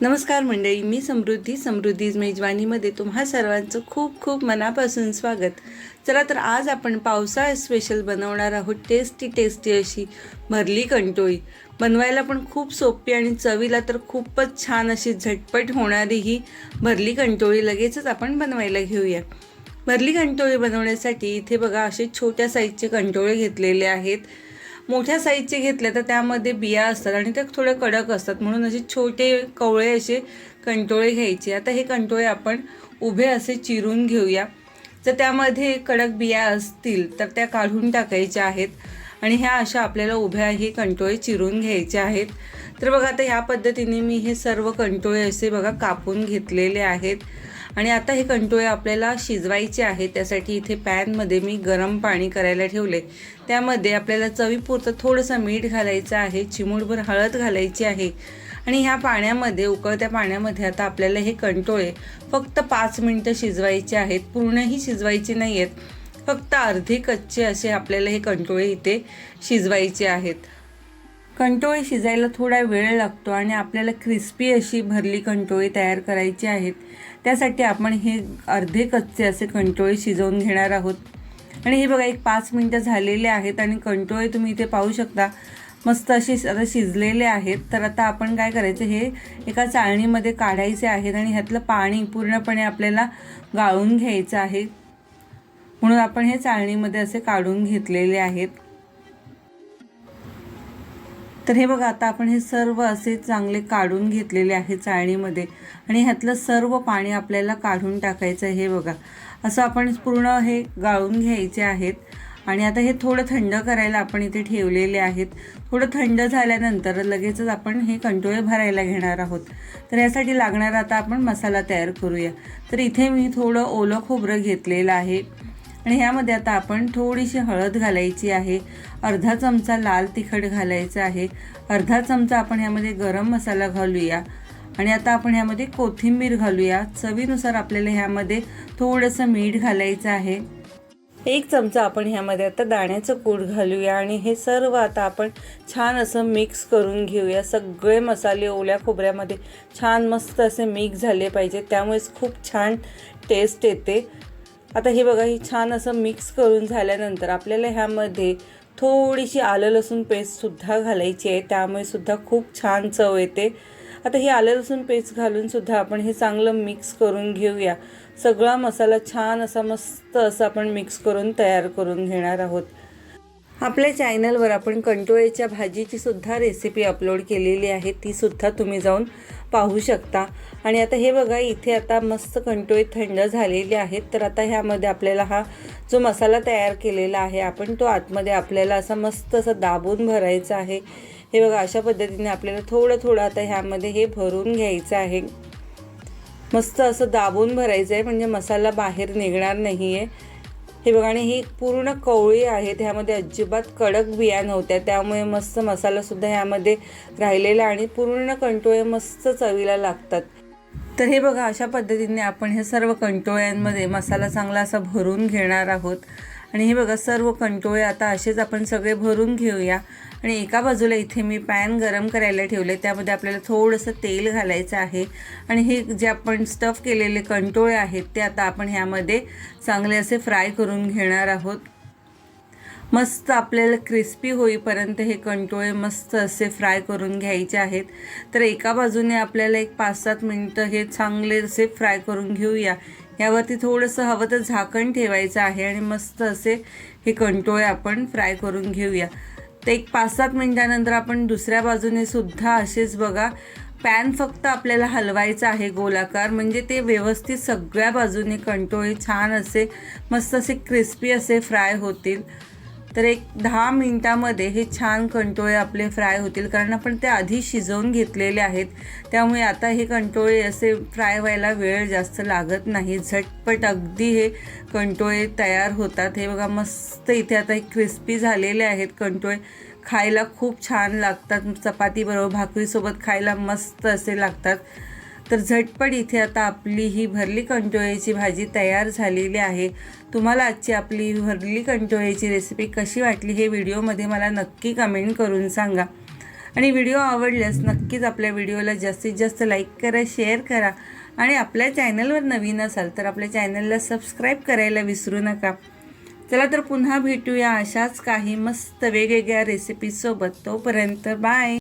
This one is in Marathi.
नमस्कार मंडळी मी समृद्धी समृद्धीज मेजवानीमध्ये तुम्हा सर्वांचं खूप खूप मनापासून स्वागत. चला तर आज आपण पावसाळा स्पेशल बनवणार आहोत टेस्टी टेस्टी अशी भरली कंटोळी. बनवायला पण खूप सोपी आणि चवीला तर खूपच छान अशी झटपट होणारी ही भरली कंटोळी लगेचच आपण बनवायला घेऊया. भरली कंटोळी बनवण्यासाठी इथे बघा असे छोट्या साईजचे कंटोळे घेतलेले आहेत. मोठ्या साईजचे घेतले तर त्यामध्ये बिया असतात आणि ते थोडे कडक असतात. म्हणून असे छोटे कवळे असे कंटोळे घ्यायचे. आता हे कंटोळे आपण उभे असे चिरून घेऊया. जर त्यामध्ये कडक बिया असतील तर त्या काढून टाकायच्या आहेत. आणि ह्या अशा आपल्याला उभ्या हे कंटोळे चिरून घ्यायचे आहेत. तर बघा आता ह्या पद्धतीने मी हे सर्व कंटोळे असे बघा कापून घेतलेले आहेत. आणि आता हे कंटोळे आपल्याला शिजवायचे आहेत त्यासाठी इथे पॅनमध्ये मी गरम पाणी करायला ठेवले. त्यामध्ये आपल्याला चवीपुरतं थोडंसं मीठ घालायचं आहे चिमूटभर हळद घालायची आहे. आणि ह्या पाण्यामध्ये उकळत्या पाण्यामध्ये आता आपल्याला हे कंटोळे फक्त पाच मिनटं शिजवायचे आहेत पूर्णही शिजवायचे नाही आहेत फक्त अर्धे कच्चे असे आपल्याला हे कंटोळे इथे शिजवायचे आहेत. कंटोळी शिजायला थोडा वेळ लागतो आणि आपल्याला क्रिस्पी अशी भरली कंटोळी तयार करायची आहेत. त्यासाठी आपण हे अर्धे कच्चे असे कंटोळे शिजवून घेणार आहोत. आणि हे बघा एक पाच मिनटं झालेले आहेत आणि कंटोळे तुम्ही इथे पाहू शकता. मस्त असे आता शिजलेले आहेत. तर आता आपण काय करायचं हे एका चाळणीमध्ये काढायचे आहेत आणि ह्यातलं पाणी पूर्णपणे आपल्याला गाळून घ्यायचं आहे. म्हणून आपण हे चाळणीमध्ये असे काढून घेतलेले आहेत. तर हे बघा आता आपण हे सर्व असे चांगले काढून घेतलेले आहे चाळणीमध्ये. आणि ह्यातलं सर्व पाणी आपल्याला काढून टाकायचं आहे हे बघा. असं आपण पूर्ण हे गाळून घ्यायचे आहेत. आणि आता हे थोडं थंड करायला आपण इथे ठेवलेले आहेत. थोडं थंड झाल्यानंतर लगेचच आपण हे कंटोळे भरायला घेणार आहोत. तर यासाठी लागणारा आता आपण मसाला तयार करूया. तर इथे मी थोडं ओलं खोबरं घेतलेलं आहे. आणि ह्यामध्ये आता आपण थोडीशी हळद घालायची आहे. अर्धा चमचा लाल तिखट घालायचं आहे. अर्धा चमचा आपण ह्यामध्ये गरम मसाला घालूया. आणि आता आपण ह्यामध्ये कोथिंबीर घालूया. चवीनुसार आपल्याला ह्यामध्ये थोडंसं मीठ घालायचं आहे. एक चमचा आपण ह्यामध्ये आता दाण्याचं कूट घालूया. आणि हे सर्व आता आपण छान असं मिक्स करून घेऊया. सगळे मसाले ओल्या खोबऱ्यामध्ये छान मस्त असे मिक्स झाले पाहिजे त्यामुळेच खूप छान टेस्ट येते. आता हे बघा ही छान असं मिक्स करून झाल्यानंतर आपल्याला ह्यामध्ये थोडीशी आलं लसूण पेस्टसुद्धा घालायची आहे. त्यामुळे सुद्धा खूप छान चव येते. आता ही आलं लसूण पेस्ट घालूनसुद्धा आपण हे चांगलं मिक्स करून घेऊया. सगळा मसाला छान असा मस्त असा आपण मिक्स करून तयार करून घेणार आहोत. आपल्या चॅनलवर आपण कंटोळेच्या भाजीची सुद्धा रेसिपी अपलोड केलेली आहे. ती सुद्धा तुम्ही जाऊन पाहू शकता. आणि आता हे बघा इथे आता मस्त कंटोळे थंड झालेले आहेत तर आता ह्यामध्ये आपल्याला हा जो मसाला तयार केलेला आहे आपण तो आतमध्ये आपल्याला असा मस्त असं दाबून भरायचा आहे. हे बघा अशा पद्धतीने आपल्याला थोडं थोडं आता ह्यामध्ये हे भरून घ्यायचं आहे. मस्त असं दाबून भरायचं आहे म्हणजे मसाला बाहेर निघणार नाही आहे हे बघा आणि ही पूर्ण कवळी आहेत ह्यामध्ये अजिबात कडक बिया नव्हत्या. त्यामुळे मस्त मसालासुद्धा ह्यामध्ये राहिलेला आणि पूर्ण कंटोळे मस्त चवीला लागतात. तर हे बघा अशा पद्धतीने आपण हे सर्व कंटोळ्यांमध्ये मसाला चांगला असा भरून घेणार आहोत. आणि हे बघा सर्व कंटोळे आता असेच आपण सगळे भरून घेऊया. आणि एका बाजूला इथे मी पॅन गरम करायला ठेवले त्यामध्ये आपल्याला थोडंसं तेल घालायचं आहे. आणि हे जे आपण स्टफ केलेले कंटोळे आहेत ते आता आपण ह्यामध्ये चांगले असे फ्राय करून घेणार आहोत. मस्त आपल्याला क्रिस्पी होईपर्यंत हे कंटोळे मस्त असे फ्राय करून घ्यायचे आहेत. तर एका बाजूने आपल्याला एक पाच सात मिनटं हे चांगले असे फ्राय करून घेऊया. यावरती थोडंसं हवं तर झाकण ठेवायचं आहे आणि मस्त असे हे कंटोळे आपण फ्राय करून घेऊया. तर एक पाच सात मिनटानंतर आपण दुसऱ्या बाजूने सुद्धा असेच बघा पॅन फक्त आपल्याला हलवायचं आहे गोलाकार म्हणजे ते व्यवस्थित सगळ्या बाजूने कंटोळे छान असे मस्त असे क्रिस्पी असे फ्राय होतील. तर एक दहा मिनटामध्ये हे छान कंटोळे आपले फ्राय होतील. कारण आपण ते आधी शिजवून घेतलेले आहेत. त्यामुळे आता हे कंटोळे असे फ्राय व्हायला वेळ जास्त लागत नाही. झटपट अगदी हे कंटोळे तयार होतात. हे बघा मस्त इथे आता हे क्रिस्पी झालेले आहेत कंटोळे. खायला खूप छान लागतात. चपातीबरोबर भाकरीसोबत खायला मस्त असे लागतात. तर झटपट इथे आता आपली ही भरली कंटोळ्याची भाजी तयार झालेली आहे. तुम्हाला आजची आपली भरली कंटोळ्याची रेसिपी कशी वाटली हे व्हिडिओमध्ये मला नक्की कमेंट करून सांगा. आणि व्हिडिओ आवडल्यास नक्कीच आपल्या व्हिडिओला जास्तीत जास्त लाईक करा शेअर करा. आणि आपल्या चॅनलवर नवीन असाल तर आपल्या चॅनलला सबस्क्राईब करायला विसरू नका. चला तर पुन्हा भेटूया अशाच काही मस्त वेगवेगळ्या रेसिपीसोबत तोपर्यंत बाय